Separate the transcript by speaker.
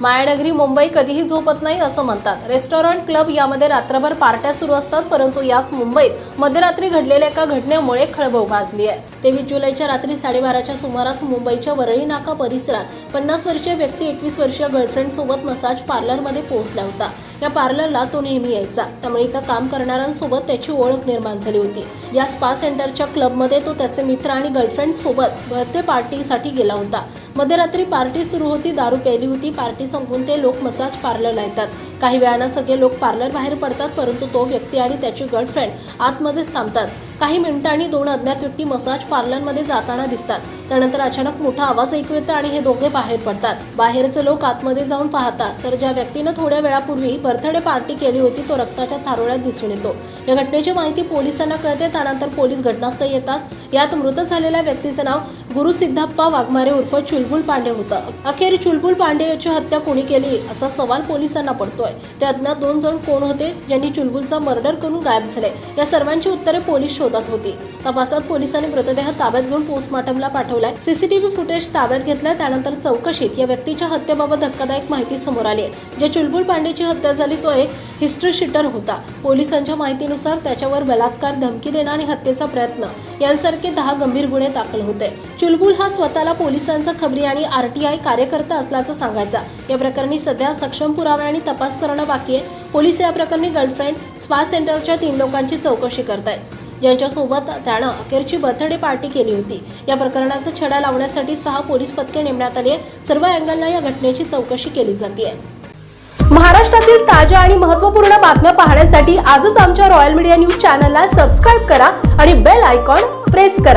Speaker 1: मायानगरी मुंबई कधीही झोपत नाही असं म्हणतात. रेस्टॉरंट क्लब यामध्ये रात्रभर पार्ट्या सुरू असतात परंतु याच मुंबईत मध्यरात्री घडलेल्या एका घटनेमुळे खळबळ भाजली आहे तेवीस जुलैच्या रात्री साडेबाराच्या सुमारास मुंबईच्या वरळी नाका परिसरात पन्नास वर्षीय व्यक्ती एकवीस वर्षीय गर्लफ्रेंड सोबत मसाज पार्लरमध्ये पोहोचला होता. या पार्लरला तो नेहमी यायचा. त्यामुळे इथं काम करणाऱ्यांसोबत त्याची ओळख निर्माण झाली होती. या स्पा सेंटरच्या क्लबमध्ये तो त्याचे मित्र आणि गर्लफ्रेंड सोबत बर्थडे पार्टीसाठी गेला होता. मध्यरात्री पार्टी सुरू होती दारू प्यायली होती पार्टी संपून ते लोक मसाज पार्लरला येतात. काही वेळानं सगळे लोक पार्लर बाहेर पडतात परंतु तो व्यक्ती आणि त्याची गर्लफ्रेंड आतमध्येच थांबतात. काही मिनिटांनी दोन अज्ञात व्यक्ती मसाज पार्लरमध्ये जाताना दिसतात. त्यानंतर अचानक मोठा आवाज ऐकू येतो आणि हे दोघे बाहेर पडतात. बाहेरचे लोक आतमध्ये जाऊन पाहतात तर ज्या व्यक्तीनं थोड्या वेळापूर्वी बर्थडे पार्टी केली होती तो रक्ताच्या थारोळ्यात दिसून येतो. या घटनेची माहिती पोलिसांना कळते त्यानंतर पोलीस घटनास्थळी येतात. यात मृत झालेल्या व्यक्तीचं नाव गुरु सिद्धप्पा वाघमारे उर्फ चुलबुल पांडे होतं. अखेर चुलबुल पांडे याची हत्या कोणी केली असा सवाल पोलिसांना पडतोय. त्या दोन जण कोण होते ज्यांनी चुलबुलचा मर्डर करून गायब झाले? या सर्वांची उत्तरे पोलीस शोधत होती. तपासात पोलिसांनी मृतदेह ताब्यात घेऊन पोस्टमॉर्टमला पाठवलाय. सीसीटीव्ही फुटेज ताब्यात घेतलाय त्यानंतर चौकशीत या व्यक्तीच्या हत्येबाबत धक्कादायक माहिती समोर आली ज्या जे चुलबुल पांडेची हत्या झाली तो एक हिस्ट्री शीटर होता. पोलिसांच्या माहितीनुसार त्याच्यावर बलात्कार धमकी देणं आणि हत्येचा प्रयत्न यांसारखे दहा गंभीर गुन्हे दाखल होते. चुलबुल हा स्वतःला पोलिसांचा खबरी आणि आरटीआय कार्यकर्ता असल्याचं सांगायचा. या प्रकरणी सध्या सक्षम पुरावे आणि तपास करणं बाकी आहे. पोलीस या प्रकरणी गर्लफ्रेंड स्पा सेंटरच्या तीन लोकांची चौकशी करत आहेत ज्यांच्यासोबत त्यानं अखेरची बर्थडे पार्टी केली होती. या प्रकरणाचा छडा लावण्यासाठी सहा पोलीस पथके नेमण्यात आली आहे सर्व अँगलला या घटनेची चौकशी केली जाते महाराष्ट्रातील ताज्या आणि महत्त्वपूर्ण बातम्या पाहण्यासाठी आजच आमच्या रॉयल मीडिया न्यूज चॅनलला सबस्क्राईब करा आणि बेल आयकॉन प्रेस करा.